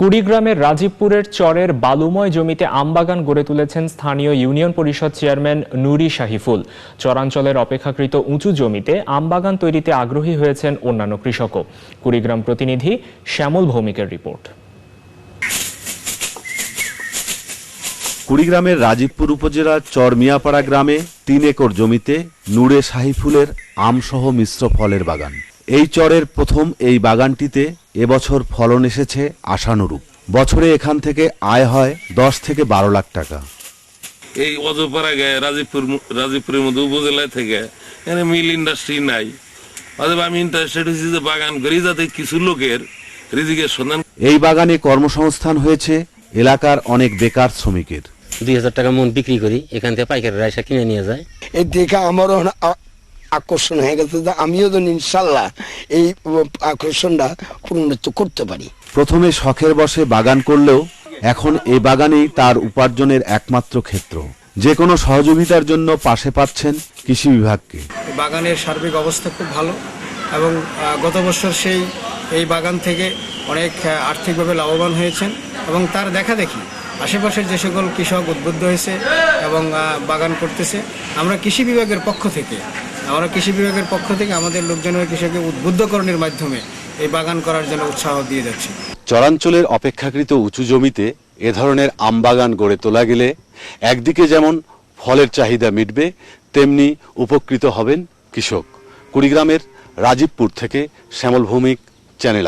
কুড়িগ্রামের রাজীবপুরের চরের বালুময় জমিতে আমবাগান গড়ে তুলেছেন স্থানীয় ইউনিয়ন পরিষদ চেয়ারম্যান নুরি শাহিফুল। চরাঞ্চলের অপেক্ষাকৃত উঁচু জমিতে আমবাগান তৈরিতে আগ্রহী হয়েছেন অন্যান্য কৃষকও। কুড়িগ্রাম প্রতিনিধি শ্যামল ভৌমিকের রিপোর্ট। কুড়িগ্রামের রাজীবপুর উপজেলার চর মিয়াপাড়া গ্রামে তিন একর জমিতে নূরে শাহিফুলের আমসহ মিশ্র ফলের বাগান। এই চরের প্রথম এই বাগানটিতে এবছর ফলন এসেছে আশানুরূপ। বছরে এখান থেকে আয় হয় দশ থেকে বারো লাখ টাকা। এই অজপাড়া গায়ে রাজীবপুর রাজীবপুরের মধ্যে উপজেলায় থেকে এখানে মিল ইন্ডাস্ট্রি নাই। অথবা আমি ইন্টারেস্টেড হয়েছি যে বাগান করি যাতে কিছু লোকের রিজিকের সন্ধান এই বাগানে কর্মসংস্থান হয়েছে এলাকার অনেক বেকার শ্রমিকের। দুই হাজার টাকা মন বিক্রি করি এখান থেকে পাইকারি রাইসা কিনে নিয়ে যায়। এই দেখে আমারও আকর্ষণ হয়ে গেছে যে আমিও যেন ইনশাল্লাহ এই আকর্ষণটা উন্নত করতে পারি। প্রথমে শখের বসে বাগান করলেও এখন এই বাগানেই তার উপার্জনের একমাত্র ক্ষেত্র। যে কোনো সহযোগিতার জন্য পাশে পাচ্ছেন কৃষি বিভাগকে। বাগানের সার্বিক অবস্থা খুব ভালো এবং গত বছর সেই এই বাগান থেকে অনেক আর্থিকভাবে লাভবান হয়েছেন এবং তার দেখা দেখি আশেপাশের যে সকল কৃষক উদ্বুদ্ধ হয়েছে এবং বাগান করতেছে আমরা কৃষি বিভাগের পক্ষ থেকে আমরা কৃষি বিভাগের পক্ষ থেকে আমাদের লোকজনের কৃষককে উদ্বুদ্ধকরণের মাধ্যমে এই বাগান করার জন্য উৎসাহ দিয়ে যাচ্ছি। চরাঞ্চলের অপেক্ষাকৃত উঁচু জমিতে এ ধরনের আমবাগান গড়ে তোলা গেলে একদিকে যেমন ফলের চাহিদা মিটবে, তেমনি উপকৃত হবেন কৃষক। কুড়িগ্রামের রাজীবপুর থেকে শ্যামল ভৌমিক চ্যানেল